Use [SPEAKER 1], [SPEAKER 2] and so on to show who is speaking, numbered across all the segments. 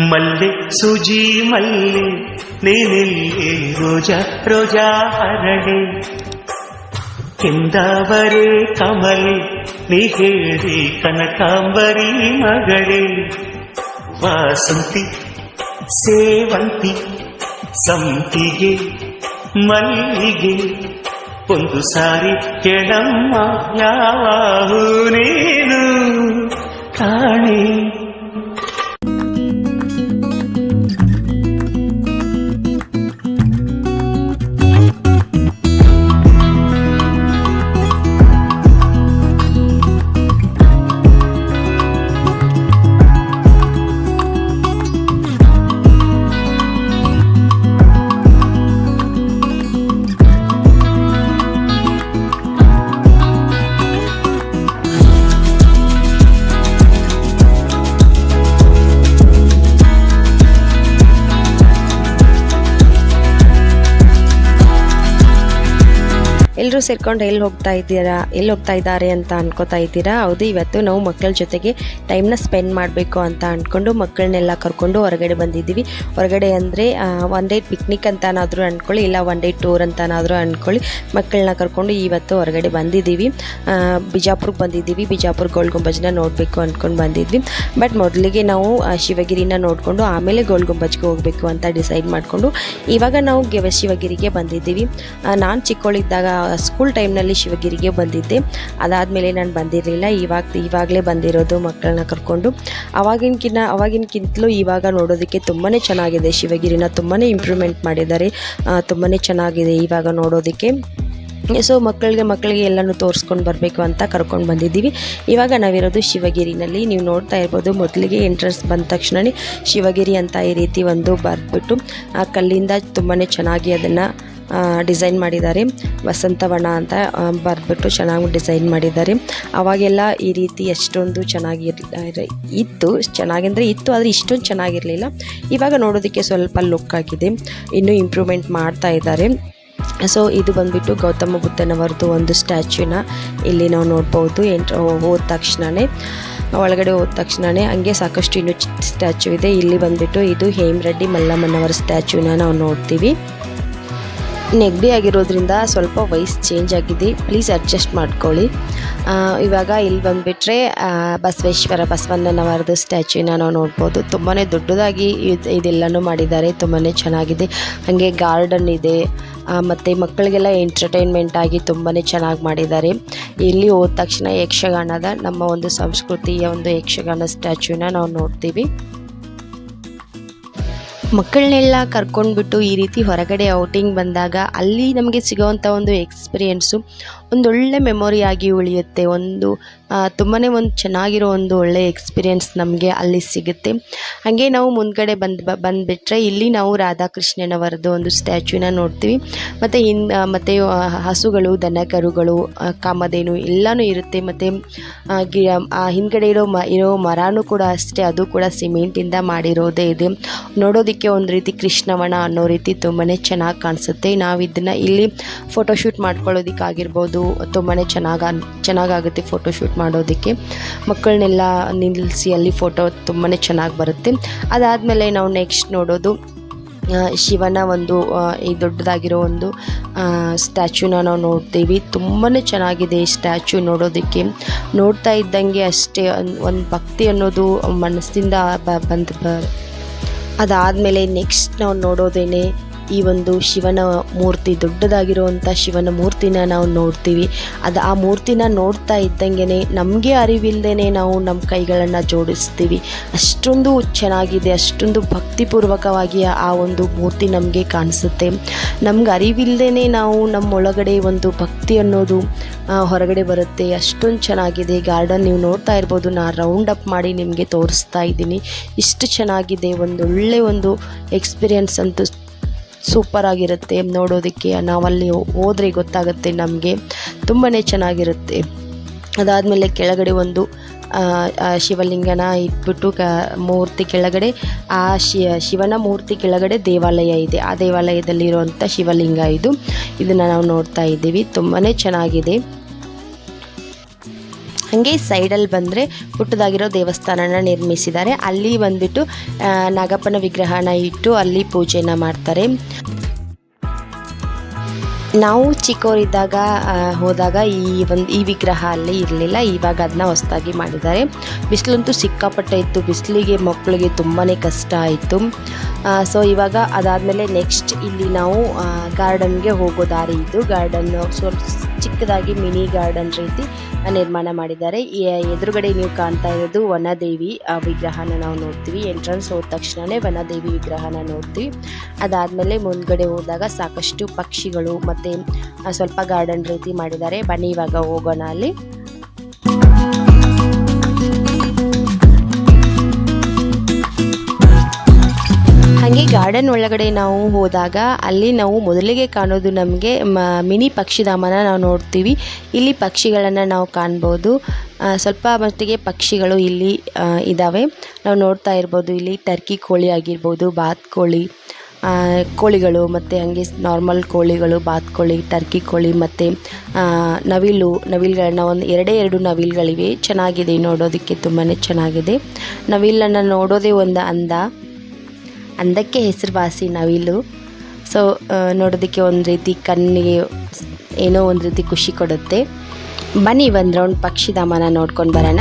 [SPEAKER 1] ಮಲ್ಲೆ ಸುಜಿ ಮಲ್ಲೆ ನೀನೆಲ್ಲಿ ರೋಜಾ ರೋಜಾ ಹರಳೆ ಕೆಂದಾವರೆ ಕಮಲೆ ನೀ ಹೇಳಿ ಕನಕಾಂಬರಿ ಮಗಳೇ ವಾಸಂತಿ ಸೇವಂತಿ ಸಂಪಿಗೆ ಮಲ್ಲಿಗೆ ಒಂದು ಸಾರಿ ಕೆಳಮ್ಮ ಯಾವ ನೀನು ಕಾಣೆ
[SPEAKER 2] ಎಲ್ಲರೂ ಸೇರ್ಕೊಂಡು ಎಲ್ಲಿ ಹೋಗ್ತಾ ಇದ್ದೀರಾ, ಎಲ್ಲಿ ಹೋಗ್ತಾ ಇದ್ದಾರೆ ಅಂತ ಅನ್ಕೋತಾ ಇದ್ದೀರಾ? ಹೌದು, ಇವತ್ತು ನಾವು ಮಕ್ಕಳ ಜೊತೆಗೆ ಟೈಮ್ನ ಸ್ಪೆಂಡ್ ಮಾಡಬೇಕು ಅಂತ ಅಂದ್ಕೊಂಡು ಮಕ್ಕಳನ್ನೆಲ್ಲ ಕರ್ಕೊಂಡು ಹೊರಗಡೆ ಬಂದಿದ್ದೀವಿ. ಹೊರಗಡೆ ಅಂದರೆ ಒನ್ ಡೇ ಪಿಕ್ನಿಕ್ ಅಂತನಾದರೂ ಅಂದ್ಕೊಳ್ಳಿ ಇಲ್ಲ ಒನ್ ಡೇ ಟೂರ್ ಅಂತನಾದರೂ ಅಂದ್ಕೊಳ್ಳಿ ಮಕ್ಕಳನ್ನ ಕರ್ಕೊಂಡು ಇವತ್ತು ಹೊರಗಡೆ ಬಂದಿದ್ದೀವಿ. ಬಿಜಾಪುರಕ್ಕೆ ಬಂದಿದ್ದೀವಿ. ಬಿಜಾಪುರ ಗೋಲ್ ಗುಂಬಜ್ನ ನೋಡಬೇಕು ಅಂದ್ಕೊಂಡು ಬಂದಿದ್ವಿ. ಬಟ್ ಮೊದಲಿಗೆ ನಾವು ಶಿವಗಿರಿನ ನೋಡಿಕೊಂಡು ಆಮೇಲೆ ಗೋಲ್ ಗುಂಬಜ್ಗೆ ಹೋಗಬೇಕು ಅಂತ ಡಿಸೈಡ್ ಮಾಡಿಕೊಂಡು ಇವಾಗ ನಾವು ಶಿವಗಿರಿಗೆ ಬಂದಿದ್ದೀವಿ. ನಾನು ಚಿಕ್ಕವಳಿದ್ದಾಗ ಸ್ಕೂಲ್ ಟೈಮ್ನಲ್ಲಿ ಶಿವಗಿರಿಗೆ ಬಂದಿದ್ದೆ. ಅದಾದಮೇಲೆ ನಾನು ಬಂದಿರಲಿಲ್ಲ. ಇವಾಗ, ಇವಾಗಲೇ ಬಂದಿರೋದು ಮಕ್ಕಳನ್ನ ಕರ್ಕೊಂಡು. ಅವಾಗಿನಕಿನ್ನ ಅವಾಗಿನಕ್ಕಿಂತಲೂ ಇವಾಗ ನೋಡೋದಕ್ಕೆ ತುಂಬಾ ಚೆನ್ನಾಗಿದೆ. ಶಿವಗಿರಿನ ತುಂಬಾ ಇಂಪ್ರೂವ್ಮೆಂಟ್ ಮಾಡಿದ್ದಾರೆ. ತುಂಬಾ ಚೆನ್ನಾಗಿದೆ ಇವಾಗ ನೋಡೋದಕ್ಕೆ. ಸೊ ಮಕ್ಕಳಿಗೆ ಮಕ್ಕಳಿಗೆ ಎಲ್ಲನೂ ತೋರಿಸ್ಕೊಂಡು ಬರಬೇಕು ಅಂತ ಕರ್ಕೊಂಡು ಬಂದಿದ್ದೀವಿ. ಇವಾಗ ನಾವಿರೋದು ಶಿವಗಿರಿನಲ್ಲಿ. ನೀವು ನೋಡ್ತಾ ಇರ್ಬೋದು, ಮೊದಲಿಗೆ ಎಂಟ್ರೆನ್ಸ್ ಬಂದ ತಕ್ಷಣವೇ ಶಿವಗಿರಿ ಅಂತ ಈ ರೀತಿ ಒಂದು ಬರೆದ್ಬಿಟ್ಟು, ಆ ಕಲ್ಲಿಂದ ತುಂಬಾ ಚೆನ್ನಾಗಿ ಅದನ್ನು ಡಿಸೈನ್ ಮಾಡಿದ್ದಾರೆ. ವಸಂತವನ ಅಂತ ಬರೆದ್ಬಿಟ್ಟು ಚೆನ್ನಾಗಿ ಡಿಸೈನ್ ಮಾಡಿದ್ದಾರೆ. ಅವಾಗೆಲ್ಲ ಈ ರೀತಿ ಎಷ್ಟೊಂದು ಚೆನ್ನಾಗಿ ಇತ್ತು. ಚೆನ್ನಾಗೆಂದರೆ ಇತ್ತು, ಆದರೆ ಇಷ್ಟೊಂದು ಚೆನ್ನಾಗಿರಲಿಲ್ಲ. ಇವಾಗ ನೋಡೋದಕ್ಕೆ ಸ್ವಲ್ಪ ಲುಕ್ ಆಗಿದೆ. ಇನ್ನೂ ಇಂಪ್ರೂವ್ಮೆಂಟ್ ಮಾಡ್ತಾ ಇದ್ದಾರೆ. ಸೊ, ಇದು ಬಂದ್ಬಿಟ್ಟು ಗೌತಮ ಬುದ್ಧನವರದ್ದು ಒಂದು ಸ್ಟ್ಯಾಚ್ಯೂನ ಇಲ್ಲಿ ನಾವು ನೋಡ್ಬೋದು. ಎಂಟ್ರ್ ಹೋದ ತಕ್ಷಣವೇ ಒಳಗಡೆ ಹೋದ ತಕ್ಷಣವೇ ಹಂಗೆ ಸಾಕಷ್ಟು ಇನ್ನೂ ಸ್ಟ್ಯಾಚ್ಯೂ ಇದೆ. ಇಲ್ಲಿ ಬಂದ್ಬಿಟ್ಟು ಇದು ಹೇಮರೆಡ್ಡಿ ಮಲ್ಲಮ್ಮನವರ ಸ್ಟ್ಯಾಚ್ಯೂನ ನಾವು ನೋಡ್ತೀವಿ. ನೆಗಡಿ ಆಗಿರೋದ್ರಿಂದ ಸ್ವಲ್ಪ ವಯಸ್ಸು ಚೇಂಜ್ ಆಗಿದೆ. ಪ್ಲೀಸ್ ಅಡ್ಜಸ್ಟ್ ಮಾಡ್ಕೊಳ್ಳಿ. ಇವಾಗ ಇಲ್ಲಿ ಬಂದುಬಿಟ್ರೆ ಬಸವೇಶ್ವರ ಬಸವಣ್ಣನವರದ ಸ್ಟ್ಯಾಚ್ಯೂನ ನಾವು ನೋಡ್ಬೋದು. ತುಂಬಾ ದೊಡ್ಡದಾಗಿ ಇದು, ಇದೆಲ್ಲನೂ ಮಾಡಿದ್ದಾರೆ. ತುಂಬಾ ಚೆನ್ನಾಗಿದೆ. ಹಾಗೆ ಗಾರ್ಡನ್ ಇದೆ. ಮತ್ತು ಮಕ್ಕಳಿಗೆಲ್ಲ ಎಂಟರ್ಟೈನ್ಮೆಂಟ್ ಆಗಿ ತುಂಬಾ ಚೆನ್ನಾಗಿ ಮಾಡಿದ್ದಾರೆ. ಇಲ್ಲಿ ಹೋದ ತಕ್ಷಣ ಯಕ್ಷಗಾನದ ನಮ್ಮ ಒಂದು ಸಂಸ್ಕೃತಿಯ ಒಂದು ಯಕ್ಷಗಾನ ಸ್ಟ್ಯಾಚ್ಯೂನ ನಾವು ನೋಡ್ತೀವಿ. ಮಕ್ಕಳನ್ನೆಲ್ಲ ಕರ್ಕೊಂಡ್ಬಿಟ್ಟು ಈ ರೀತಿ ಹೊರಗಡೆ ಔಟಿಂಗ್ ಬಂದಾಗ ಅಲ್ಲಿ ನಮಗೆ ಸಿಗೋವಂಥ ಒಂದು ಎಕ್ಸ್ಪೀರಿಯೆನ್ಸು ಒಂದೊಳ್ಳೆ ಮೆಮೊರಿಯಾಗಿ ಉಳಿಯುತ್ತೆ. ಒಂದು ತುಂಬಾ ಒಂದು ಚೆನ್ನಾಗಿರೋ ಒಂದು ಒಳ್ಳೆ ಎಕ್ಸ್ಪೀರಿಯೆನ್ಸ್ ನಮಗೆ ಅಲ್ಲಿ ಸಿಗುತ್ತೆ. ಹಾಗೆ ನಾವು ಮುಂದ್ಗಡೆ ಬಂದು ಬಂದುಬಿಟ್ರೆ ಇಲ್ಲಿ ನಾವು ರಾಧಾಕೃಷ್ಣನವರದ್ದು ಒಂದು ಸ್ಟ್ಯಾಚ್ಯೂನ ನೋಡ್ತೀವಿ. ಮತ್ತು ಹಿನ್ ಮತ್ತು ಹಸುಗಳು ದನ ಕರುಗಳು ಕಾಮಧೇನು ಎಲ್ಲನೂ ಇರುತ್ತೆ. ಮತ್ತು ಗಿ ಹಿಂದ್ಗಡೆ ಇರೋ ಮ, ಇರೋ ಮರನೂ ಕೂಡ ಅಷ್ಟೇ, ಅದು ಕೂಡ ಸಿಮೆಂಟಿಂದ ಮಾಡಿರೋದೇ ಇದೆ. ನೋಡೋದಕ್ಕೆ ಒಂದು ರೀತಿ ಕೃಷ್ಣವನ ಅನ್ನೋ ರೀತಿ ತುಂಬಾ ಚೆನ್ನಾಗಿ ಕಾಣಿಸುತ್ತೆ. ನಾವು ಇದನ್ನು ಇಲ್ಲಿ ಫೋಟೋಶೂಟ್ ಮಾಡ್ಕೊಳ್ಳೋದಕ್ಕಾಗಿರ್ಬೋದು ತುಂಬಾ ಚೆನ್ನಾಗಿ ಚೆನ್ನಾಗಾಗುತ್ತೆ ಫೋಟೋ ಶೂಟ್ ಮಾಡೋದಕ್ಕೆ. ಮಕ್ಕಳನ್ನೆಲ್ಲ ನಿಲ್ಲಿಸಿ ಅಲ್ಲಿ ಫೋಟೋ ತುಂಬಾ ಚೆನ್ನಾಗಿ ಬರುತ್ತೆ. ಅದಾದಮೇಲೆ ನಾವು ನೆಕ್ಸ್ಟ್ ನೋಡೋದು ಶಿವನ ಒಂದು ಈ ದೊಡ್ಡದಾಗಿರೋ ಒಂದು ಸ್ಟ್ಯಾಚ್ಯೂನ ನಾವು ನೋಡ್ತೀವಿ. ತುಂಬಾ ಚೆನ್ನಾಗಿದೆ ಈ ಸ್ಟ್ಯಾಚ್ಯೂ ನೋಡೋದಕ್ಕೆ. ನೋಡ್ತಾ ಇದ್ದಂಗೆ ಅಷ್ಟೇ ಒಂದು ಭಕ್ತಿ ಅನ್ನೋದು ಮನಸ್ಸಿಂದ ಬಂದು ಅದಾದಮೇಲೆ ನೆಕ್ಸ್ಟ್ ನಾವು ನೋಡೋದೇನೆ ಈ ಒಂದು ಶಿವನ ಮೂರ್ತಿ ದೊಡ್ಡದಾಗಿರುವಂಥ ಶಿವನ ಮೂರ್ತಿನ ನಾವು ನೋಡ್ತೀವಿ. ಅದು ಆ ಮೂರ್ತಿನ ನೋಡ್ತಾ ಇದ್ದಂಗೆ ನಮಗೆ ಅರಿವಿಲ್ಲದೇ ನಾವು ನಮ್ಮ ಕೈಗಳನ್ನು ಜೋಡಿಸ್ತೀವಿ. ಅಷ್ಟೊಂದು ಚೆನ್ನಾಗಿದೆ, ಅಷ್ಟೊಂದು ಭಕ್ತಿಪೂರ್ವಕವಾಗಿ ಆ ಒಂದು ಮೂರ್ತಿ ನಮಗೆ ಕಾಣಿಸುತ್ತೆ. ನಮ್ಗೆ ಅರಿವಿಲ್ಲದೇ ನಾವು ನಮ್ಮ ಒಳಗಡೆ ಒಂದು ಭಕ್ತಿ ಅನ್ನೋದು ಹೊರಗಡೆ ಬರುತ್ತೆ. ಅಷ್ಟೊಂದು ಚೆನ್ನಾಗಿದೆ. ಗಾರ್ಡನ್ ನೀವು ನೋಡ್ತಾ ಇರ್ಬೋದು. ನಾನು ರೌಂಡ್ ಅಪ್ ಮಾಡಿ ನಿಮಗೆ ತೋರಿಸ್ತಾ ಇದ್ದೀನಿ. ಇಷ್ಟು ಚೆನ್ನಾಗಿದೆ. ಒಂದು ಒಳ್ಳೆ ಒಂದು ಎಕ್ಸ್ಪೀರಿಯನ್ಸ್ ಅಂತೂ ಸೂಪರ್ ಆಗಿರುತ್ತೆ ನೋಡೋದಕ್ಕೆ. ನಾವಲ್ಲಿ ಹೋದರೆ ಗೊತ್ತಾಗುತ್ತೆ ನಮಗೆ. ತುಂಬಾ ಚೆನ್ನಾಗಿರುತ್ತೆ. ಅದಾದಮೇಲೆ ಕೆಳಗಡೆ ಒಂದು ಶಿವಲಿಂಗನ ಇಟ್ಬಿಟ್ಟು ಕ, ಮೂರ್ತಿ ಕೆಳಗಡೆ, ಆ ಶಿ, ಶಿವನ ಮೂರ್ತಿ ಕೆಳಗಡೆ ದೇವಾಲಯ ಇದೆ. ಆ ದೇವಾಲಯದಲ್ಲಿರುವಂಥ ಶಿವಲಿಂಗ ಇದು. ಇದನ್ನು ನಾವು ನೋಡ್ತಾ ಇದ್ದೀವಿ. ತುಂಬಾ ಚೆನ್ನಾಗಿದೆ. ಹಾಗೆ ಸೈಡಲ್ಲಿ ಬಂದರೆ ಪುಟ್ಟದಾಗಿರೋ ದೇವಸ್ಥಾನನ ನಿರ್ಮಿಸಿದ್ದಾರೆ. ಅಲ್ಲಿ ಬಂದ್ಬಿಟ್ಟು ನಾಗಪ್ಪನ ವಿಗ್ರಹನ ಇಟ್ಟು ಅಲ್ಲಿ ಪೂಜೆನ ಮಾಡ್ತಾರೆ. ನಾವು ಚಿಕ್ಕವರಿದ್ದಾಗ ಹೋದಾಗ ಈ ಒಂದು, ಈ ವಿಗ್ರಹ ಅಲ್ಲಿ ಇರಲಿಲ್ಲ. ಇವಾಗ ಅದನ್ನ ಹೊಸದಾಗಿ ಮಾಡಿದ್ದಾರೆ. ಬಿಸಿಲಂತೂ ಸಿಕ್ಕಾಪಟ್ಟೆ ಇತ್ತು. ಬಿಸಿಲಿಗೆ, ಮಕ್ಕಳಿಗೆ ತುಂಬಾ ಕಷ್ಟ ಆಯಿತು. ಸೊ ಇವಾಗ ಅದಾದಮೇಲೆ ನೆಕ್ಸ್ಟ್ ಇಲ್ಲಿ ನಾವು ಗಾರ್ಡನ್ಗೆ ಹೋಗೋ ದಾರಿ ಇದು. ಗಾರ್ಡನ್ ಸ್ವಲ್ಪ ಚಿಕ್ಕದಾಗಿ ಮಿನಿ ಗಾರ್ಡನ್ ರೀತಿ ನಿರ್ಮಾಣ ಮಾಡಿದ್ದಾರೆ. ಎದುರುಗಡೆ ನೀವು ಕಾಣ್ತಾ ಇರೋದು ವನದೇವಿ ವಿಗ್ರಹನ ನಾವು ನೋಡ್ತೀವಿ. ಎಂಟ್ರೆನ್ಸ್ ಹೋದ ತಕ್ಷಣವೇ ವನದೇವಿ ವಿಗ್ರಹನ ನೋಡ್ತೀವಿ. ಅದಾದಮೇಲೆ ಮುಂದ್ಗಡೆ ಹೋದಾಗ ಸಾಕಷ್ಟು ಪಕ್ಷಿಗಳು ಮತ್ತು ಸ್ವಲ್ಪ ಗಾರ್ಡನ್ ರೀತಿ ಮಾಡಿದ್ದಾರೆ. ಬನ್ನಿ ಇವಾಗ ಹೋಗೋಣ ಅಲ್ಲಿ. ಹಾಗೆ ಗಾರ್ಡನ್ ಒಳಗಡೆ ನಾವು ಹೋದಾಗ ಅಲ್ಲಿ ನಾವು ಮೊದಲಿಗೆ ಕಾಣೋದು ನಮಗೆ ಮಿನಿ ಪಕ್ಷಿಧಾಮನ ನಾವು ನೋಡ್ತೀವಿ. ಇಲ್ಲಿ ಪಕ್ಷಿಗಳನ್ನು ನಾವು ಕಾಣ್ಬೋದು. ಸ್ವಲ್ಪ ಮಟ್ಟಿಗೆ ಪಕ್ಷಿಗಳು ಇಲ್ಲಿ ಇದ್ದಾವೆ ನಾವು ನೋಡ್ತಾ ಇರ್ಬೋದು, ಇಲ್ಲಿ ಟರ್ಕಿ ಕೋಳಿ ಆಗಿರ್ಬೋದು, ಬಾತ್ ಕೋಳಿ ಕೋಳಿಗಳು ಮತ್ತು ಹಾಗೆ ನಾರ್ಮಲ್ ಕೋಳಿಗಳು ಬಾತ್ಕೋಳಿ ಟರ್ಕಿ ಕೋಳಿ ಮತ್ತು ನವಿಲು, ನವಿಲುಗಳನ್ನ ಒಂದು ಎರಡೇ ಎರಡು ನವಿಲುಗಳಿವೆ. ಚೆನ್ನಾಗಿದೆ ನೋಡೋದಕ್ಕೆ ತುಂಬಾ ಚೆನ್ನಾಗಿದೆ. ನವಿಲನ್ನು ನೋಡೋದೇ ಒಂದು ಅಂದ. ಅಂದಕ್ಕೆ ಹೆಸರುವಾಸಿ ನವಿಲು ಸೊ ನೋಡೋದಕ್ಕೆ ಒಂದು ರೀತಿ ಕಣ್ಣಿಗೆ ಏನೋ ಒಂದು ರೀತಿ ಖುಷಿ ಕೊಡುತ್ತೆ. ಬನ್ನಿ ಒಂದು ರೌಂಡ್ ಪಕ್ಷಿಧಾಮನ ನೋಡ್ಕೊಂಡು ಬರೋಣ.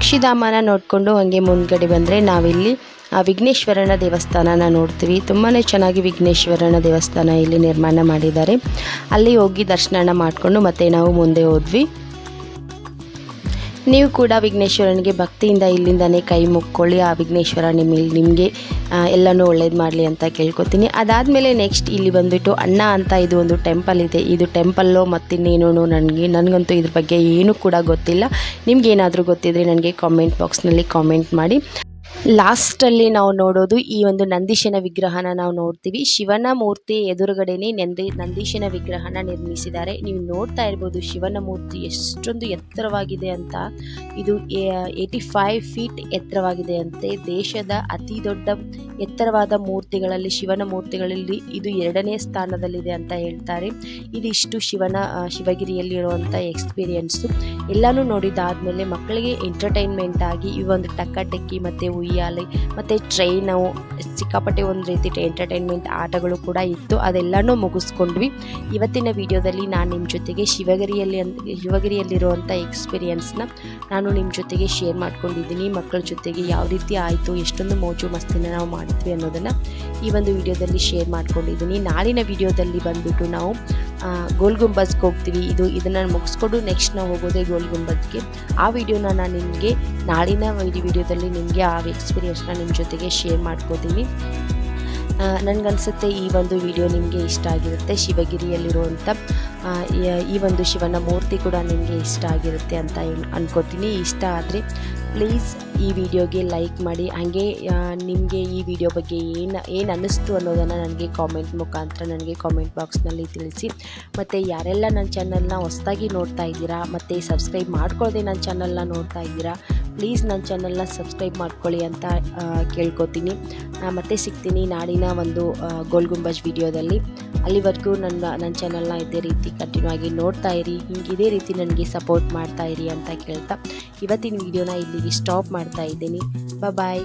[SPEAKER 2] ಹಾಗೆ ಪಕ್ಷಿಧಾಮನ ನೋಡಿಕೊಂಡು ಹಾಗೆ ಮುಂದ್ಗಡೆ ಬಂದರೆ ನಾವಿಲ್ಲಿ ಆ ವಿಘ್ನೇಶ್ವರನ ದೇವಸ್ಥಾನನ ನೋಡ್ತೀವಿ. ತುಂಬಾ ಚೆನ್ನಾಗಿ ವಿಘ್ನೇಶ್ವರನ ದೇವಸ್ಥಾನ ಇಲ್ಲಿ ನಿರ್ಮಾಣ ಮಾಡಿದ್ದಾರೆ. ಅಲ್ಲಿ ಹೋಗಿ ದರ್ಶನ ಮಾಡಿಕೊಂಡು ಮತ್ತೆ ನಾವು ಮುಂದೆ ಹೋದ್ವಿ. ನೀವು ಕೂಡ ವಿಘ್ನೇಶ್ವರನಿಗೆ ಭಕ್ತಿಯಿಂದ ಇಲ್ಲಿಂದನೇ ಕೈ ಮುಕ್ಕೊಳ್ಳಿ. ಆ ವಿಘ್ನೇಶ್ವರ ನಿಮ್ಮ ನಿಮಗೆ ಎಲ್ಲನೂ ಒಳ್ಳೇದು ಮಾಡಲಿ ಅಂತ ಕೇಳ್ಕೊತೀನಿ. ಅದಾದಮೇಲೆ ನೆಕ್ಸ್ಟ್ ಇಲ್ಲಿ ಬಂದುಬಿಟ್ಟು ಅಣ್ಣ ಅಂತ ಇದು ಒಂದು ಟೆಂಪಲ್ ಇದೆ. ಇದು ಟೆಂಪಲ್ಲೋ ಮತ್ತಿನ್ನೇನು ನನಗೆ ನನಗಂತೂ ಇದ್ರ ಬಗ್ಗೆ ಏನೂ ಕೂಡ ಗೊತ್ತಿಲ್ಲ. ನಿಮ್ಗೇನಾದರೂ ಗೊತ್ತಿದ್ರೆ ನನಗೆ ಕಾಮೆಂಟ್ ಬಾಕ್ಸ್ನಲ್ಲಿ ಕಾಮೆಂಟ್ ಮಾಡಿ. ಲಾಸ್ಟಲ್ಲಿ ನಾವು ನೋಡೋದು ಈ ಒಂದು ನಂದೀಶನ ವಿಗ್ರಹನ ನಾವು ನೋಡ್ತೀವಿ. ಶಿವನ ಮೂರ್ತಿ ಎದುರುಗಡೆನೆ ನಂದಿ, ನಂದೀಶನ ವಿಗ್ರಹನ ನಿರ್ಮಿಸಿದ್ದಾರೆ. ನೀವು ನೋಡ್ತಾ ಇರ್ಬೋದು ಶಿವನ ಮೂರ್ತಿ ಎಷ್ಟೊಂದು ಎತ್ತರವಾಗಿದೆ ಅಂತ. ಇದು ಏಯ್ಟಿ ಫೈವ್ ಫೀಟ್ ಎತ್ತರವಾಗಿದೆ ಅಂತೆ. ದೇಶದ ಅತಿ ದೊಡ್ಡ ಎತ್ತರವಾದ ಮೂರ್ತಿಗಳಲ್ಲಿ, ಶಿವನ ಮೂರ್ತಿಗಳಲ್ಲಿ ಇದು ಎರಡನೇ ಸ್ಥಾನದಲ್ಲಿದೆ ಅಂತ ಹೇಳ್ತಾರೆ. ಇದಿಷ್ಟು ಶಿವನ ಶಿವಗಿರಿಯಲ್ಲಿ ಇರುವಂಥ ಎಕ್ಸ್ಪೀರಿಯನ್ಸು ಎಲ್ಲನೂ ನೋಡಿದಾದ್ಮೇಲೆ ಮಕ್ಕಳಿಗೆ ಎಂಟರ್ಟೈನ್ಮೆಂಟ್ ಆಗಿ ಈ ಒಂದು ಟಕ್ಕಟಕ್ಕಿ ಮತ್ತು ಉಯ್ಯಾಲೆ ಮತ್ತು ಟ್ರೈನು ಸಿಕ್ಕಾಪಟ್ಟೆ ಒಂದು ರೀತಿ ಎಂಟರ್ಟೈನ್ಮೆಂಟ್ ಆಟಗಳು ಕೂಡ ಇತ್ತು, ಅದೆಲ್ಲನೂ ಮುಗಿಸ್ಕೊಂಡ್ವಿ. ಇವತ್ತಿನ ವಿಡಿಯೋದಲ್ಲಿ ನಾನು ನಿಮ್ಮ ಜೊತೆಗೆ ಶಿವಗಿರಿಯಲ್ಲಿ ಶಿವಗಿರಿಯಲ್ಲಿರುವಂಥ ಎಕ್ಸ್ಪೀರಿಯನ್ಸ್ನ ನಾನು ನಿಮ್ಮ ಜೊತೆಗೆ ಶೇರ್ ಮಾಡ್ಕೊಂಡಿದ್ದೀನಿ. ಮಕ್ಕಳ ಜೊತೆಗೆ ಯಾವ ರೀತಿ ಆಯಿತು, ಎಷ್ಟೊಂದು ಮೋಜು ಮಸ್ತಿನ ನಾವು ಮಾಡಿದ್ವಿ ಅನ್ನೋದನ್ನು ಈ ಒಂದು ವಿಡಿಯೋದಲ್ಲಿ ಶೇರ್ ಮಾಡ್ಕೊಂಡಿದ್ದೀನಿ. ನಾಳಿನ ವಿಡಿಯೋದಲ್ಲಿ ಬಂದುಬಿಟ್ಟು ನಾವು ಗೋಲ್ ಗುಂಬಜ್ಗೆ ಹೋಗ್ತೀವಿ. ಇದು ಇದನ್ನು ಮುಗಿಸ್ಕೊಂಡು ನೆಕ್ಸ್ಟ್ ನಾವು ಹೋಗೋದೇ ಗೋಲ್ ಗುಂಬಜ್ಗೆ. ಆ ವಿಡಿಯೋನ ನಾನು ನಿಮಗೆ ನಾಳಿನ ವಿಡಿಯೋದಲ್ಲಿ ನಿಮಗೆ ಆ ಎಕ್ಸ್ಪೀರಿಯನ್ಸ್ನ ನಿಮ್ಮ ಜೊತೆಗೆ ಶೇರ್ ಮಾಡ್ಕೋತೀನಿ. ನನಗನ್ಸುತ್ತೆ ಈ ಒಂದು ವಿಡಿಯೋ ನಿಮಗೆ ಇಷ್ಟ ಆಗಿರುತ್ತೆ. ಶಿವಗಿರಿಯಲ್ಲಿರುವಂಥ ಈ- ಒಂದು ಶಿವನ ಮೂರ್ತಿ ಕೂಡ ನಿಮಗೆ ಇಷ್ಟ ಆಗಿರುತ್ತೆ ಅಂತ ಅನ್ಕೋತೀನಿ. ಇಷ್ಟ ಆದರೆ ಪ್ಲೀಸ್ ಈ ವಿಡಿಯೋಗೆ ಲೈಕ್ ಮಾಡಿ. ಹಾಗೆ ನಿಮಗೆ ಈ ವಿಡಿಯೋ ಬಗ್ಗೆ ಏನು ಏನು ಅನ್ನಿಸ್ತು ಅನ್ನೋದನ್ನು ನನಗೆ ಕಾಮೆಂಟ್ ಮುಖಾಂತರ ನನಗೆ ಕಾಮೆಂಟ್ ಬಾಕ್ಸ್ನಲ್ಲಿ ತಿಳಿಸಿ. ಮತ್ತು ಯಾರೆಲ್ಲ ನನ್ನ ಚಾನಲ್ನ ಹೊಸ್ದಾಗಿ ನೋಡ್ತಾ ಇದ್ದೀರಾ, ಮತ್ತು ಸಬ್ಸ್ಕ್ರೈಬ್ ಮಾಡ್ಕೊಳ್ಳದೆ ನನ್ನ ಚಾನಲ್ನ ನೋಡ್ತಾ ಇದ್ದೀರಾ ಪ್ಲೀಸ್ ನನ್ನ ಚಾನಲ್ನ ಸಬ್ಸ್ಕ್ರೈಬ್ ಮಾಡ್ಕೊಳ್ಳಿ ಅಂತ ಕೇಳ್ಕೊತೀನಿ. ಮತ್ತೆ ಸಿಗ್ತೀನಿ ನಾಡಿನ ಒಂದು ಗೋಲ್ ಗುಂಬಜ್ ವಿಡಿಯೋದಲ್ಲಿ. ಅಲ್ಲಿವರೆಗೂ ನನ್ನ ನನ್ನ ಚಾನಲ್ನ ಇದೇ ರೀತಿ ಕಂಟಿನ್ಯೂ ಆಗಿ ನೋಡ್ತಾ ಇರಿ. ಹಿಂಗೆ ಇದೇ ರೀತಿ ನನಗೆ ಸಪೋರ್ಟ್ ಮಾಡ್ತಾ ಇರಿ ಅಂತ ಕೇಳ್ತಾ. ಇವತ್ತಿನ ವಿಡಿಯೋನ ಇಲ್ಲಿಗೆ ಸ್ಟಾಪ್ ಮಾಡ್ತಾ ಇದ್ದೀನಿ. ಬಾಯ್